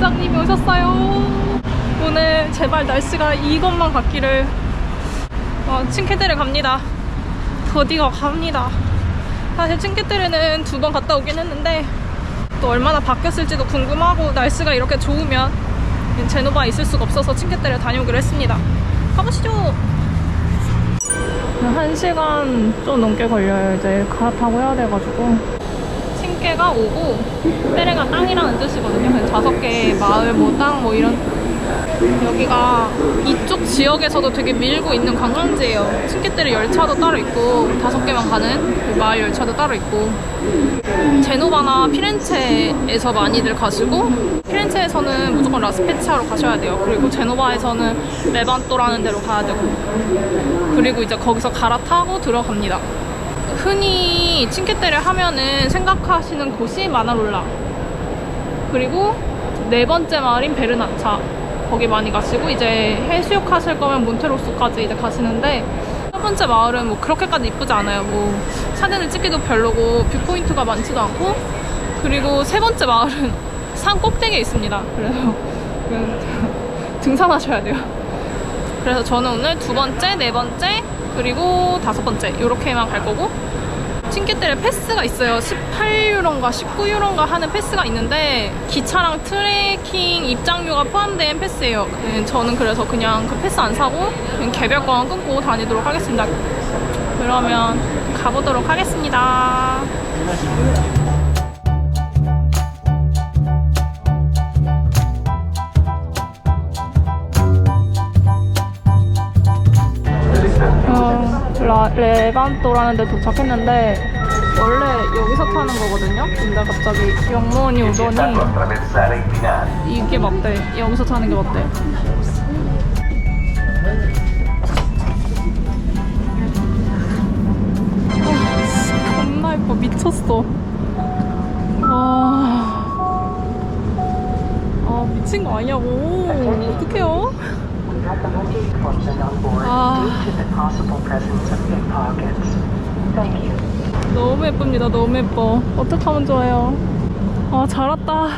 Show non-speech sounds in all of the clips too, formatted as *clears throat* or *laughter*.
부장님이 오셨어요. 오늘 제발 날씨가 이것만 같기를. 어, 칭케테를 갑니다. 더디가 갑니다. 사실 칭케테르는 두 번 갔다 오긴 했는데 또 얼마나 바뀌었을지도 궁금하고 날씨가 이렇게 좋으면 제노바에 있을 수가 없어서 칭케테를 다녀오기로 했습니다. 가보시죠. 한 시간 좀 넘게 걸려요. 이제 갈아타고 해야 돼가지고. 칭케가 오고 페레가 땅이라는 뜻이거든요. 그래서 개의 마을 뭐땅뭐 이런 여기가 이쪽 지역에서도 되게 밀고 있는 관광지예요. 칭케테르 열차도 따로 있고 다섯 개만 가는 그 마을 열차도 따로 있고 제노바나 피렌체에서 많이들 가시고 피렌체에서는 무조건 라스페치아로 가셔야 돼요. 그리고 제노바에서는 레반토라는 데로 가야 되고 그리고 이제 거기서 갈아타고 들어갑니다. 흔히 칭케테를 하면은 생각하시는 곳이 마나롤라 그리고 네 번째 마을인 베르나차 거기 많이 가시고 이제 해수욕 하실 거면 몬테로스까지 이제 가시는데 첫 번째 마을은 뭐 그렇게까지 이쁘지 않아요. 뭐 사진을 찍기도 별로고 뷰 포인트가 많지도 않고 그리고 세 번째 마을은 *laughs* 산 꼭대기에 있습니다. 그래서 *laughs* 등산하셔야 돼요. 그래서 저는 오늘 두 번째, 네 번째 그리고 다섯 번째 이렇게만 갈 거고 칭케테레 패스가 있어요. 18유로인가 19유로인가 하는 패스가 있는데 기차랑 트레킹 입장료가 포함된 패스예요. 네, 저는 그래서 그냥 그 패스 안 사고 개별권 끊고 다니도록 하겠습니다. 그러면 가보도록 하겠습니다. 레반토라는 데 도착했는데 원래 여기서 타는 거거든요. 근데 갑자기 영무원이 오더니. 이게 맞대. 여기서 타는 게 맞대. 아, 씨, 겁나 예뻐. 미쳤어. 와. 아, 미친 거 아니냐고. 어떡해요? Ah. you. 너무 예쁩니다. 너무 예뻐. 어떡하면 좋아요. 아, 잘 왔다.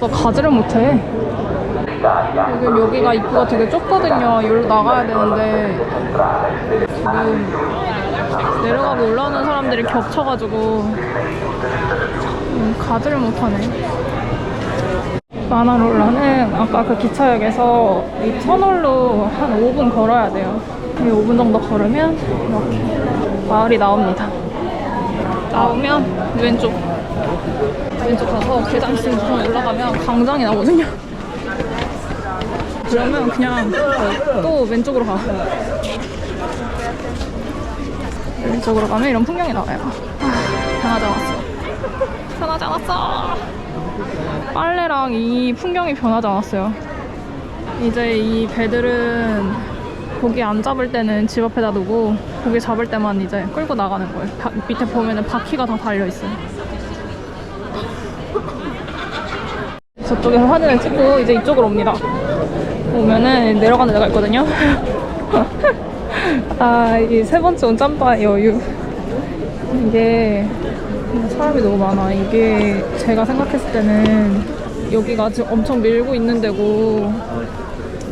너 가지를 못해. 지금 여기가 입구가 되게 좁거든요. 여기로 나가야 되는데 지금 내려가고 올라오는 사람들이 겹쳐가지고 음, 가지를 못하네. 마나롤라는 아까 그 기차역에서 이 터널로 한 5분 걸어야 돼요. 이 5분 정도 걸으면 이렇게 마을이 나옵니다. 나오면 왼쪽 왼쪽 가서 계단 좀 올라가면 광장이 나오거든요. 그러면 그냥 또 왼쪽으로 가. 왼쪽으로 가면 이런 풍경이 나와요. 아, 변하지 않았어. 변하지 않았어. 빨래랑 이 풍경이 변하지 않았어요. 이제 이 배들은 고기 안 잡을 때는 집 앞에다 두고 고기 잡을 때만 이제 끌고 나가는 거예요. 바- 밑에 보면은 바퀴가 다 달려 있어요. 저쪽에서 사진을 찍고 이제 이쪽으로 옵니다. 오면은 내려가는 데가 있거든요. *laughs* 아, 이 세 번째 온 짬바의 여유. 이게 사람이 너무 많아. 이게 제가 생각했을 때는 여기가 지금 엄청 밀고 있는 데고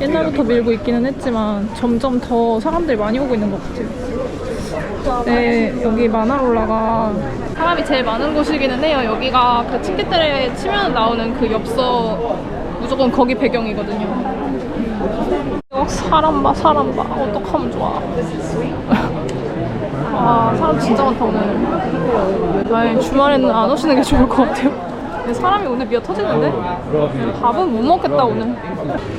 옛날부터 밀고 있기는 했지만 점점 더 사람들이 많이 오고 있는 것 같아요. 네, 여기 마나롤라가 사람이 제일 많은 곳이기는 해요. 여기가 그 칭케테레 치면 나오는 그 엽서 무조건 거기 배경이거든요. 어, 사람 봐, 사람 봐. 어떡하면 좋아. 아, 사람 진짜 많다, 오늘. 아니, 주말에는 안 오시는 게 좋을 것 같아요. 사람이 오늘 미어 터지는데? 밥은 못 먹겠다, 오늘.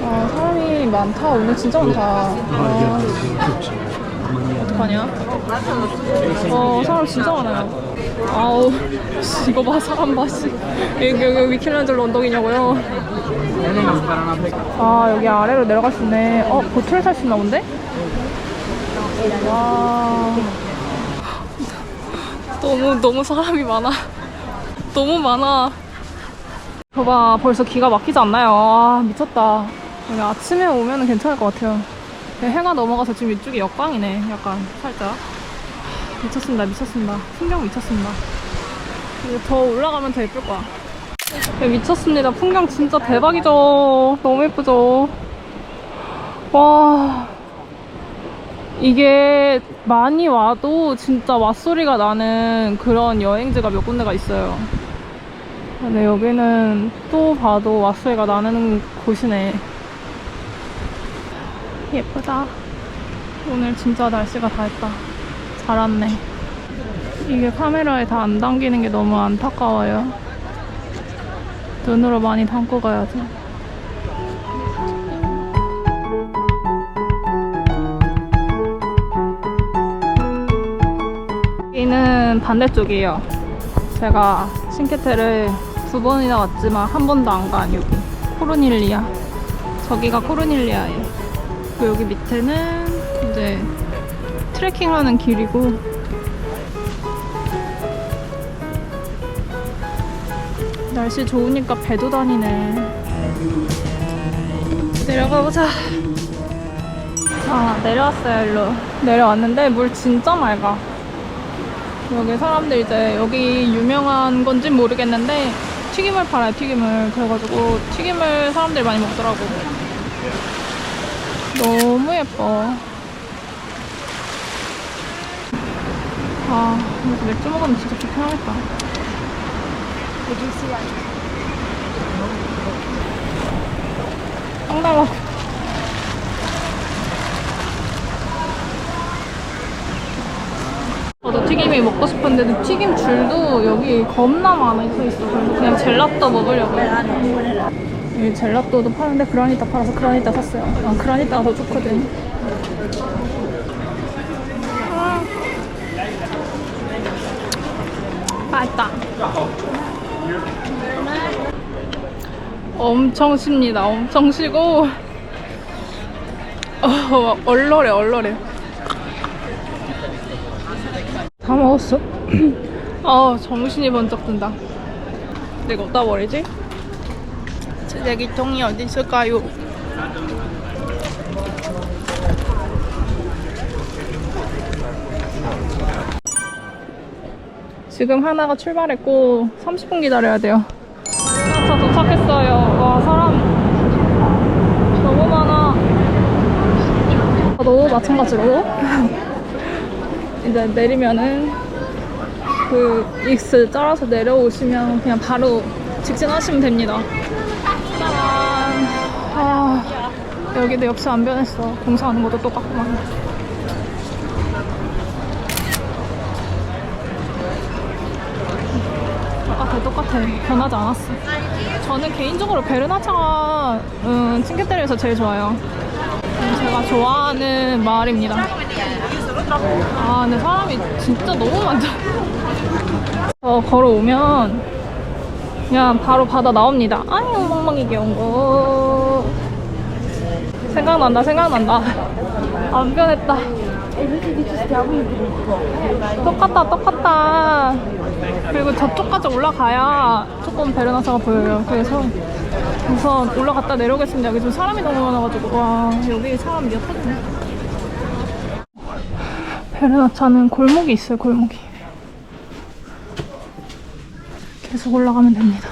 아, 사람이 많다. 오늘 진짜 많다. 아, 어떡하냐? 어, 사람 진짜 많아요. 아우, 씨, 이거 봐, 사람 봐, 씨. 여기, 여기 위킬랜드로 언덕이냐고요? 아, 여기 아래로 내려갈 수 있네. 어, 보트를 탈 수 있나 본데? 와. 너무, 너무 사람이 많아. 너무 많아. 봐봐, 벌써 기가 막히지 않나요? 아, 미쳤다. 아침에 오면 괜찮을 것 같아요. 해가 넘어가서 지금 이쪽이 역광이네. 약간, 살짝. 미쳤습니다, 미쳤습니다. 풍경 미쳤습니다. 이제 더 올라가면 더 예쁠 거야. 네, 미쳤습니다. 풍경 진짜 대박이죠. 너무 예쁘죠. 와. 이게 많이 와도 진짜 맛소리가 나는 그런 여행지가 몇 군데가 있어요. 근데 여기는 또 봐도 맛소리가 나는 곳이네. 예쁘다. 오늘 진짜 날씨가 다 했다. 잘 왔네. 이게 카메라에 다 안 담기는 게 너무 안타까워요. 눈으로 많이 담고 가야죠. 여기는 반대쪽이에요. 제가 신케테를 두 번이나 왔지만 한 번도 안 간 여기. 코르닐리아. 저기가 코르닐리아예요. 그리고 여기 밑에는 이제 트레킹하는 길이고 날씨 좋으니까 배도 다니네. 내려가 보자. 아, 내려왔어요, 일로. 내려왔는데 물 진짜 맑아. 여기 사람들 이제 여기 유명한 건진 모르겠는데 튀김을 팔아요, 튀김을. 그래가지고 튀김을 사람들이 많이 먹더라고. 너무 예뻐. 아, 여기서 맥주 먹으면 진짜 좋긴하겠다. 빵 달라고. 저도 튀김이 먹고 싶은데 튀김 줄도 여기 겁나 많아 있어. 그래서 그냥 젤라또 먹으려고요. 여기 젤라또도 파는데 그라니타 팔아서 그라니타 샀어요. 아, 그라니타가 더 좋거든. 아. 맛있다. 엄청 쉽니다. 엄청 쉬고 어, 얼얼해 얼얼해. 다 먹었어? *clears throat* 아 정신이 번쩍 든다. 내가 어디다 버리지? 쓰레기통이 어디 있을까요? 지금 하나가 출발했고 30분 기다려야 돼요. 자 도착했어요. 와 사람 너무 많아. 저도 마찬가지로 이제 내리면은 그 익스 따라서 내려오시면 그냥 바로 직진하시면 됩니다. 짜란. 아 여기도 역시 안 변했어. 공사하는 것도 똑같구만. 똑같아 똑같아 변하지 않았어 저는 개인적으로 베르나차가 음, 칭케테르에서 제일 좋아요 음, 제가 좋아하는 마을입니다 아 근데 사람이 진짜 너무 많다. 어, 걸어오면 그냥 바로 바다 나옵니다. 아유 멍멍이 귀여운 거. 생각난다 생각난다. 안 변했다. 똑같다 똑같다. 그리고 저쪽까지 올라가야 조금 베르나사가 보여요. 그래서 우선 올라갔다 내려오겠습니다. 여기 좀 사람이 너무 많아가지고. 와 여기 사람 몇 터지네 베르나차는 골목이 있어요 골목이. 계속 올라가면 됩니다.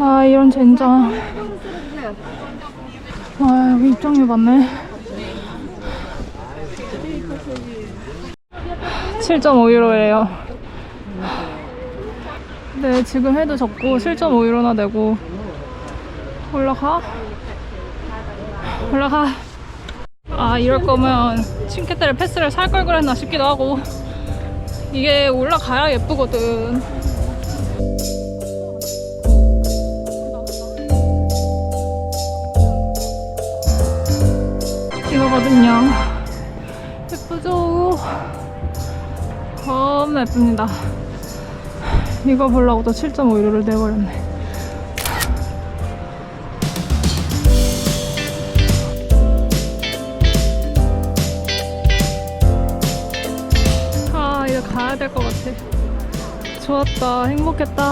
아 이런 젠장. 와 여기 입장료 받네. 7.5유로예요. 네 지금 해도 적고 7.5유로나 내고 올라가 올라가 아 이럴 거면 칭케테를 패스를 살 걸 그랬나 싶기도 하고 이게 올라가야 예쁘거든 이거거든요. 예쁘죠? 겁나 예쁩니다. 이거 보려고 또 7.5유로를 내버렸네. 좋았다. 행복했다.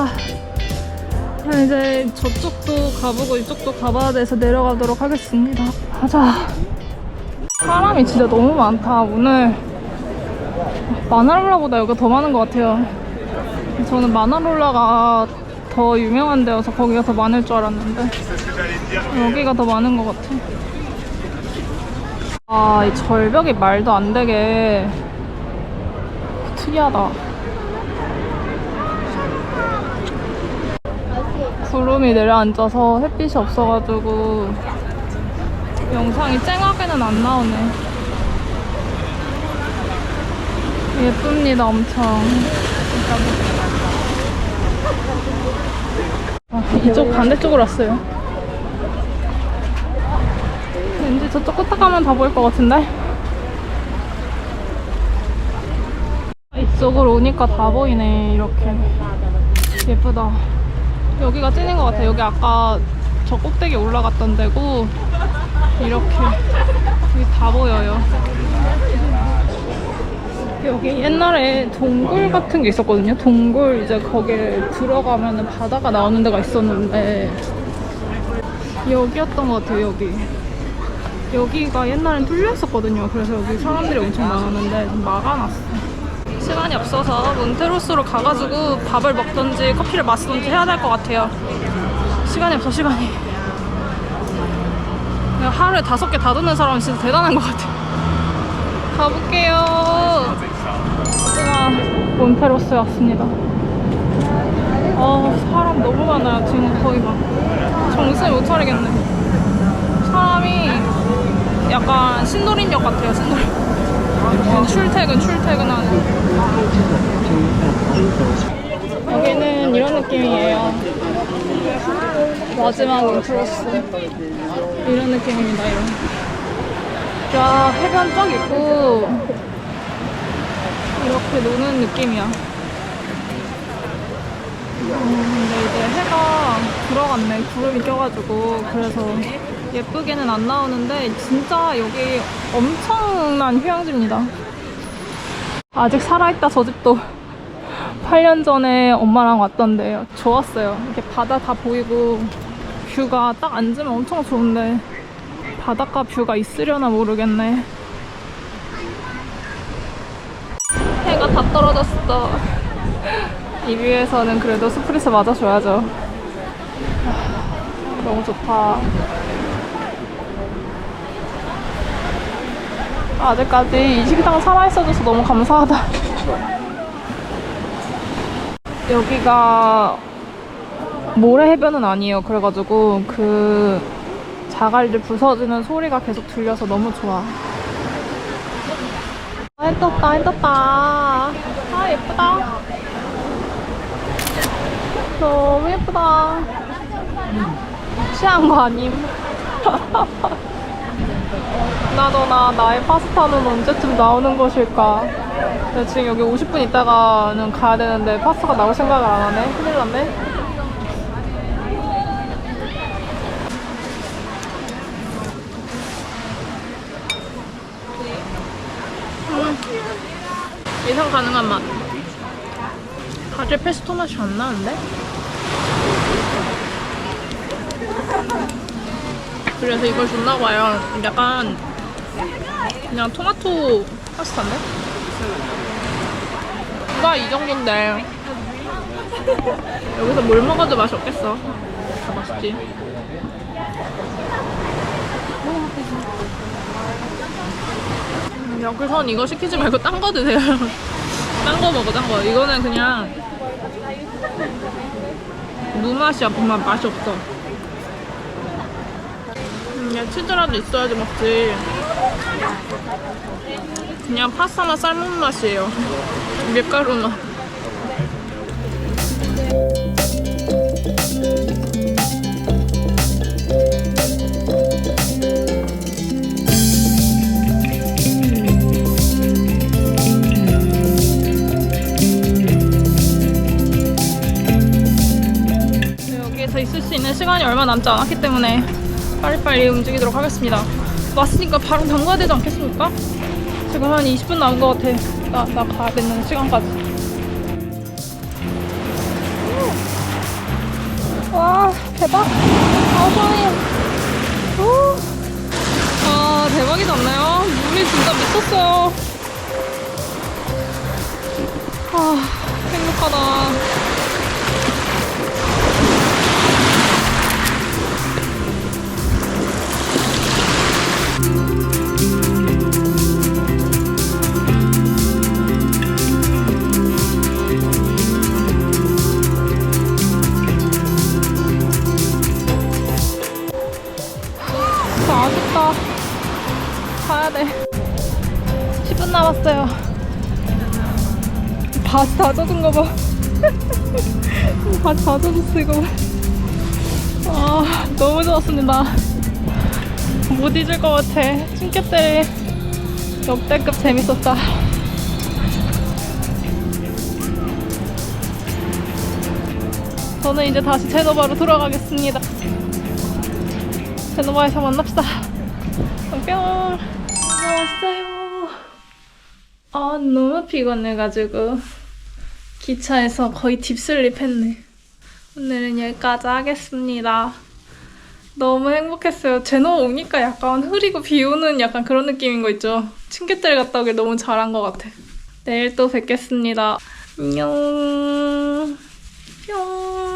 아, 이제 저쪽도 가보고 이쪽도 가봐야 돼서 내려가도록 하겠습니다. 가자. 사람이 진짜 너무 많다. 오늘 마나롤라보다 여기가 더 많은 것 같아요. 저는 마나롤라가 더 유명한 데여서 거기가 더 많을 줄 알았는데 여기가 더 많은 것 같아. 아, 이 절벽이 말도 안 되게 특이하다. 구름이 내려앉아서 햇빛이 없어가지고 영상이 쨍하게는 안 나오네. 예쁩니다, 엄청. 아, 이쪽 반대쪽으로 왔어요. 왠지 저쪽 끝에 가면 다 보일 것 같은데? 이쪽으로 오니까 다 보이네, 이렇게. 예쁘다. 여기가 찐인 것 같아. 여기 아까 저 꼭대기 올라갔던 데고, 이렇게. 여기 다 보여요. 여기 옛날에 동굴 같은 게 있었거든요. 동굴 이제 거기에 들어가면 바다가 나오는 데가 있었는데 여기였던 것 같아요. 여기 여기가 옛날엔 뚫려 있었거든요. 그래서 여기 사람들이 엄청 많았는데 좀 막아놨어. 시간이 없어서 몬테로스로 가가지고 밥을 먹던지 커피를 마시던지 해야 될 것 같아요. 시간이 없어 시간이. 하루에 다섯 개다 듣는 사람은 진짜 대단한 것 같아. 가볼게요. 제가 몬테로스에 왔습니다. 아, 사람 너무 많아요. 지금 거의 막 정신을 못 차리겠네. 사람이 약간 신도림역 같아요, 신도림. 출퇴근, 출퇴근하는. 여기는 이런 느낌이에요. 마지막 몬테로스. 이런 느낌입니다, 이런. 야, 해변 쫙 있고, 이렇게 노는 느낌이야. 음, 근데 이제 해가 들어갔네. 구름이 껴가지고. 그래서 예쁘게는 안 나오는데, 진짜 여기 엄청난 휴양지입니다. 아직 살아있다, 저 집도. 8년 전에 엄마랑 왔던데, 좋았어요. 이렇게 바다 다 보이고, 뷰가 딱 앉으면 엄청 좋은데, 바닷가 뷰가 있으려나 모르겠네. 해가 다 떨어졌어. 이 뷰에서는 그래도 스프리스 맞아줘야죠. 아, 너무 좋다. 아직까지 이 식당 살아있어줘서 너무 감사하다. 여기가 모래 해변은 아니에요. 그래가지고 그 자갈들 부서지는 소리가 계속 들려서 너무 좋아. 아, 해 떴다, 해 떴다. 아, 예쁘다. 너무 예쁘다. 취한 거 아님? *laughs* 나도나 나의 파스타는 언제쯤 나오는 것일까? 지금 여기 50분 있다가는 가야 되는데 파스타가 나올 생각을 안 하네. 큰일 났네. 예상 가능한 맛. 바질 페스토 맛이 안 나는데? 그래서 이걸 줬나 봐요. 약간 그냥 토마토 파스타인데? 누가 이 정도인데 여기서 뭘 먹어도 맛이 없겠어. 다 맛있지. 음, 여기선 이거 시키지 말고 딴 거 드세요. *laughs* 딴 거 먹어, 딴 거. 이거는 그냥 무맛이야, 무맛 맛이 없어. 음, 치즈라도 있어야지 먹지. 그냥 파스타나 삶은 맛이에요. 밀가루 맛. 여기에서 있을 수 있는 시간이 얼마 남지 않았기 때문에 빨리빨리 움직이도록 하겠습니다. 왔으니까 바로 담가야 되지 않겠습니까? 지금 한 20분 남은 것 같아. 나, 나 가야 되는 시간까지. 와, 대박. 아. 오. 아, 대박이지 않나요? 물이 진짜 미쳤어요. 아, 행복하다. 아쉽다. 가야 돼. 10분 남았어요. 바지 다 젖은 거 봐. *laughs* 바지 다 젖었어, 이거. 아, 너무 좋았습니다. 못 잊을 것 같아. 춘캐 때 역대급 재밌었다. 저는 이제 다시 제노바로 돌아가겠습니다. 제노바에서 만납시다. 뿅. 나왔어요. 아, 너무 피곤해가지고. 기차에서 거의 딥슬립 했네. 오늘은 여기까지 하겠습니다. 너무 행복했어요. 제노 오니까 약간 흐리고 비 오는 약간 그런 느낌인 거 있죠? 친구들 갔다 오길 너무 잘한 것 같아. 내일 또 뵙겠습니다. 안녕. 뿅.